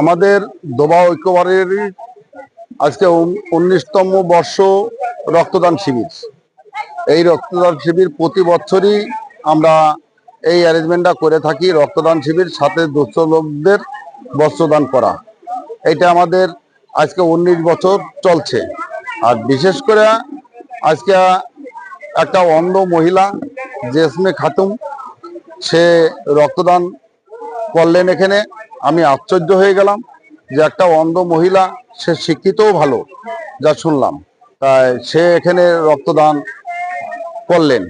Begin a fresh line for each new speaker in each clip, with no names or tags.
আমাদের দোবা ঐক্যবারের আজকে উনিশতম বর্ষ রক্তদান শিবির। এই রক্তদান শিবির প্রতি বছরই আমরা এই অ্যারেঞ্জমেন্টটা করে থাকি, রক্তদান শিবির, সাথে দুস্থ লোকদের বস্ত্রদান করা। এটা আমাদের আজকে উনিশ বছর চলছে। আর বিশেষ করে আজকে একটা অন্ধ মহিলা, জেসমে খাতুম সে রক্তদান করলেন এখানে। আমি আশ্চর্য হয়ে গেলাম যে একটা অন্ধ মহিলা, সে শিক্ষিতও ভালো, যা শুনলাম। তাই সে এখানে রক্তদান করলেন।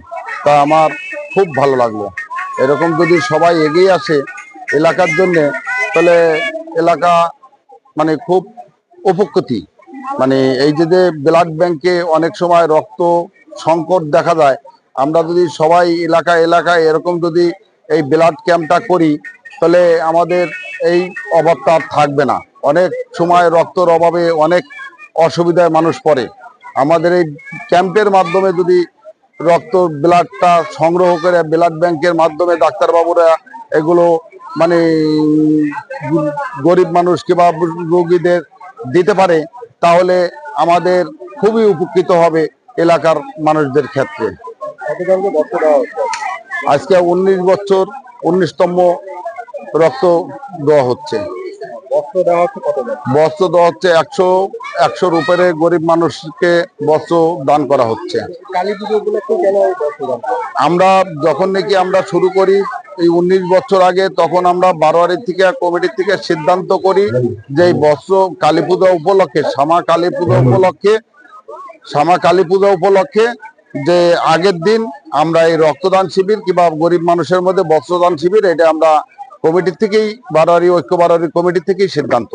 তা আমার খুব ভালো লাগল। এরকম যদি সবাই এগিয়ে আসে এলাকার জন্যে, তাহলে এলাকা মানে খুব উপকৃতি। মানে এই যে যে ব্লাড ব্যাংকে অনেক সময় রক্ত সংকট দেখা যায় আমরা যদি সবাই এলাকা এলাকায় এরকম যদি এই ব্লাড ক্যাম্পটা করি, তাহলে আমাদের এই অভাবটা থাকবে না। অনেক সময় রক্তর অভাবে অনেক অসুবিধায় মানুষ পড়ে। আমাদের এই ক্যাম্পের মাধ্যমে যদি রক্ত ব্লাডটা সংগ্রহ করে ব্লাড ব্যাংকের মাধ্যমে ডাক্তারবাবুরা এগুলো মানে গরিব মানুষ কিংবা রোগীদের দিতে পারে তাহলে আমাদের খুবই উপকৃত হবে এলাকার মানুষদের ক্ষেত্রে। আজকে উনিশ বছর উনিশতম রক্ত দেওয়া হচ্ছে। বস্ত্র দেওয়া হচ্ছে একশো একশোর উপরে গরিব মানুষকে বস্ত্র দান করা হচ্ছে। আমরা যখন নাকি আমরা শুরু করি এই উনিশ বছর আগে তখন আমরা বারোয়ারি থেকে কমিটির থেকে সিদ্ধান্ত করি যে এই বস্ত্র কালী পূজা উপলক্ষে শ্যামা কালী পূজা উপলক্ষে শ্যামা কালী পূজা উপলক্ষে যে আগের দিন আমরা এই রক্তদান শিবির কিংবা গরিব মানুষের মধ্যে বস্ত্রদান শিবির এটা আমরা কমিটির থেকেই বারোয়ারি ঐক্য বারোয়ারি কমিটি থেকেই সিদ্ধান্ত।